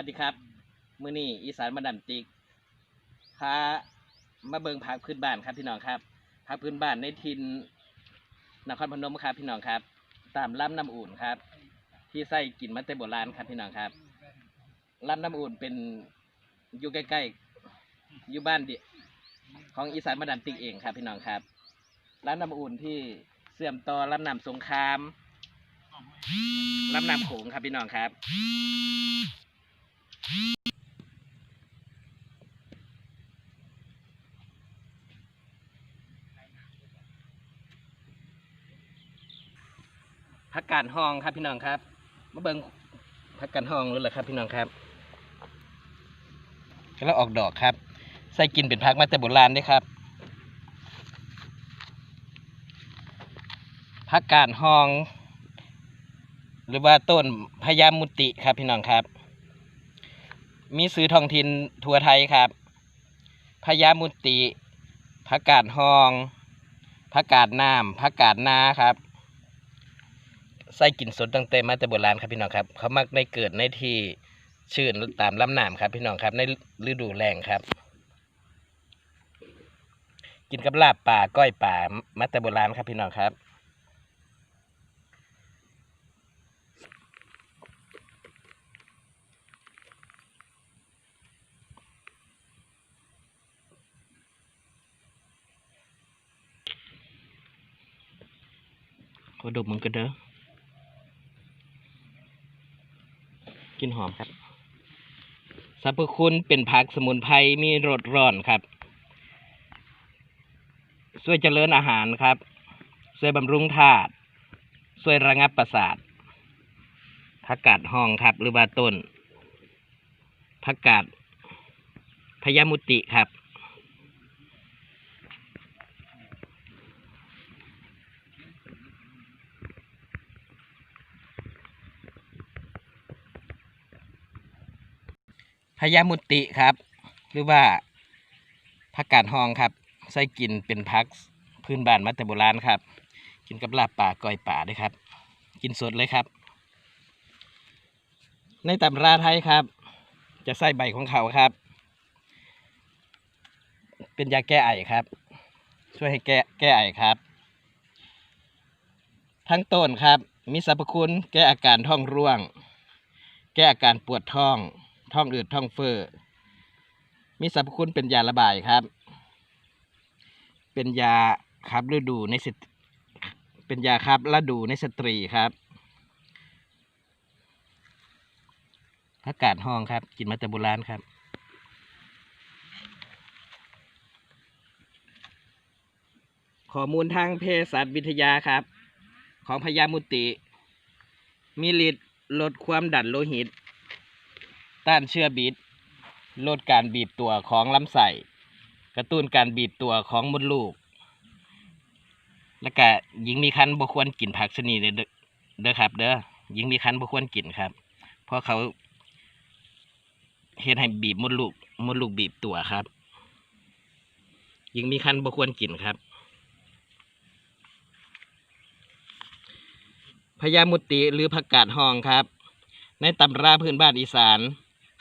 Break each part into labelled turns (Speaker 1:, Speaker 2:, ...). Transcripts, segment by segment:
Speaker 1: วัสดีครับ มื้อนี้อีสานมาดันติกพามาเบิงผักพื้นบ้านครับพี่น้องครับผักพื้นบ้านในทินนครพนมครับพี่น้องครับ ตามลำน้ำอุ่นครับ ที่ใส่กินมาแต่โบราณครับพี่น้องครับลำน้ำอุ่นเป็นอยู่ใกล้ๆอยู่บ้านเดียของอีสานมาดันติกเองครับพี่น้องครับร้านน้ำอุ่นที่เสื่อมต่อลำน้ำสงครามลำน้ำโขงครับพี่น้องครับ พักการห้องครับพี่น้องครับ มาเบิงพักการห้องรู้เลยครับพี่น้องครับแล้วออกดอกครับ ใส่กินเป็นพักมาแต่โบราณด้วยครับพักการห้อง หรือว่าต้นพญามุติครับพี่น้องครับ มีซื้อท้องถิ่นทั่วไทยครับพญามุติพักกาดห้องพักกาดน้ำพักกาดนาครับใส่กลิ่นสดตั้งแต่มาแต่โบราณครับพี่น้องครับ เขามักในเกิดในที่ชื้นตามลำน้ำครับพี่น้องครับในฤดูแล้งครับ กินกับลาบป่าก้อยป่ามาแต่โบราณครับพี่น้องครับ ขอดมมันกันเด้อกินหอมครับสรรพคุณเป็นผักสมุนไพรมีรสร้อนครับช่วยเจริญอาหารครับช่วยบำรุงธาตุช่วยระงับประสาทผักกาดห้องครับ หรือว่าต้นผักกาดพยามุติครับ พญามุติครับ หรือว่าผักกาดหองครับใส่กินเป็นพักพื้นบ้านมาแต่โบราณครับ กินกับลาบป่าก้อยป่าด้วยครับ กินสดเลยครับ ในตำราไทยครับ จะใส่ใบของเขาครับ เป็นยาแก้ไอครับ ช่วยให้แก้แก้ไอครับ ทั้งต้นครับ มีสรรพคุณแก้อาการท้องร่วง แก้อาการปวดท้อง ท้องอืดท้องเฟ้อมีสรรพคุณเป็นยาระบายครับ เป็นยาครับฤดูในสตเป็นยาครับฤดูในสตรีครับผักกาดห้องครับ กินมาแต่โบราณครับข้อมูลทางเภสัชวิทยาครับ ของพยามุติ มีฤทธิ์ลดความดันโลหิต ต้านเชื้อบิดลดการบีบตัวของลำไส้กระตุ้นการบีบตัวของมดลูก แล้วก็หญิงมีครรภ์บ่ควรกินผักชนิดเด้อเด้อครับ เด้อหญิงมีครรภ์บ่ควรกินครับ เพราะเขาเฮ็ดให้บีบมดลูกมดลูกบีบตัวครับหญิงมีครรภ์บ่ควรกินครับพญามุติหรือผักกาดห้องครับ ในตำราพื้นบ้านอีสาน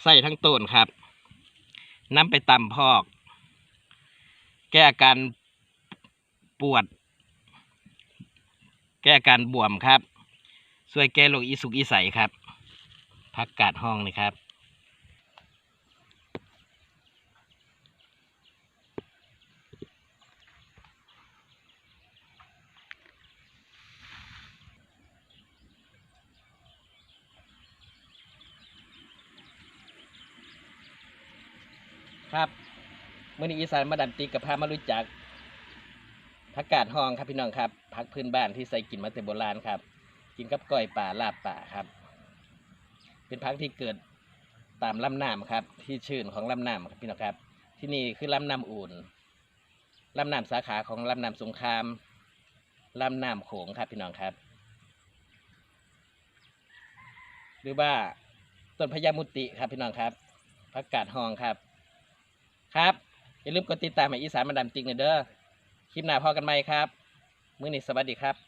Speaker 1: ใส่ทั้งต้นครับนำไปตำพอก แก้อาการปวด แก้อาการบวมครับช่วยแก้โรคอีสุกอีใสครับ พักกาดห้องนะครับ ครับมื่อนี้อีสานมาดันตีกับพามารู้จักผักกาดห้องครับพี่น้องครับผักพื้นบ้านที่ใส่กินมาแต่โบราณครับ กินกับก้อยป่าลาบป่าครับ เป็นผักที่เกิดตามลำน้ำครับ ที่ชื่นของลำน้ำครับพี่น้องครับ ที่นี่คือลำน้ำอุ่นลำน้ำสาขาของลำน้ำสงครามลำน้ำโขงครับพี่น้องครับ หรือว่าต้นพญามุติครับพี่น้องครับผักกาดห้องครับ ครับ อย่าลืมกดติดตามให้อีสานมาดามติงหน่อยเด้อคลิปหน้าพอกันไหมครับ มื้อนี้สวัสดีครับ